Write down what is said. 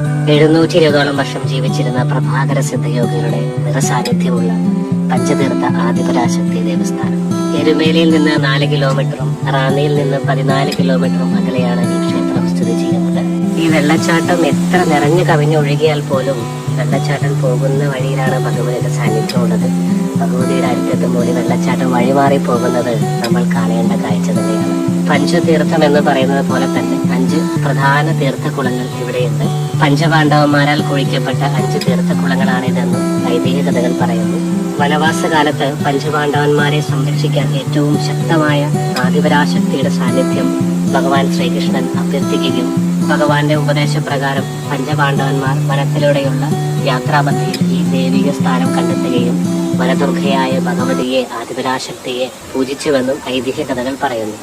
എഴുന്നൂറ്റി ഇരുപതോളം വർഷം ജീവിച്ചിരുന്ന പ്രഭാകര സിദ്ധയോഗികളുടെ നിറസാന്നിധ്യമുള്ള പഞ്ചതീർത്ഥ ആദിപരാശക്തി ദേവസ്ഥാനം. എരുമേലിയിൽ നിന്ന് നാല് കിലോമീറ്ററും റാന്നിയിൽ നിന്ന് പതിനാല് കിലോമീറ്ററും അകലെയാണ് ഈ ക്ഷേത്രം സ്ഥിതി ചെയ്യുന്നത്. ഈ വെള്ളച്ചാട്ടം എത്ര നിറഞ്ഞു കവിഞ്ഞൊഴുകിയാൽ പോലും വെള്ളച്ചാട്ടം പോകുന്ന വഴിയിലാണ് ഭഗവതിയുടെ സാന്നിധ്യമുള്ളത് ഭഗവതിയുടെ അരികത്തുമ്പോൾ മൂലി വെള്ളച്ചാട്ടം വഴിമാറി പോകുന്നത് നമ്മൾ കാണേണ്ട കാഴ്ച തന്നെയാണ് പഞ്ചതീർത്ഥം എന്ന് പറയുന്നത് പോലെ തന്നെ അഞ്ച് പ്രധാന തീർത്ഥക്കുളങ്ങൾ ഇവിടെയുണ്ട്. പഞ്ചപാണ്ഡവന്മാരാൽ കുഴിക്കപ്പെട്ട അഞ്ച് തീർത്ഥക്കുളങ്ങളാണിതെന്നും ഐതിഹ്യ കഥകൾ പറയുന്നു. വനവാസകാലത്ത് പഞ്ചപാണ്ഡവന്മാരെ സംരക്ഷിക്കാൻ ഏറ്റവും ശക്തമായ ആദിപരാശക്തിയുടെ സാന്നിധ്യം ഭഗവാൻ ശ്രീകൃഷ്ണൻ അഭ്യർത്ഥിക്കുകയും ഭഗവാന്റെ ഉപദേശപ്രകാരം പഞ്ചപാണ്ഡവന്മാർ വനത്തിലൂടെയുള്ള യാത്രാപഥയിൽ ഈ ദൈവിക സ്ഥാനം കണ്ടെത്തുകയും വനദുർഗയായ ഭഗവതിയെ ആദിപരാശക്തിയെ പൂജിച്ചുവെന്നും ഐതിഹ്യ കഥകൾ പറയുന്നു.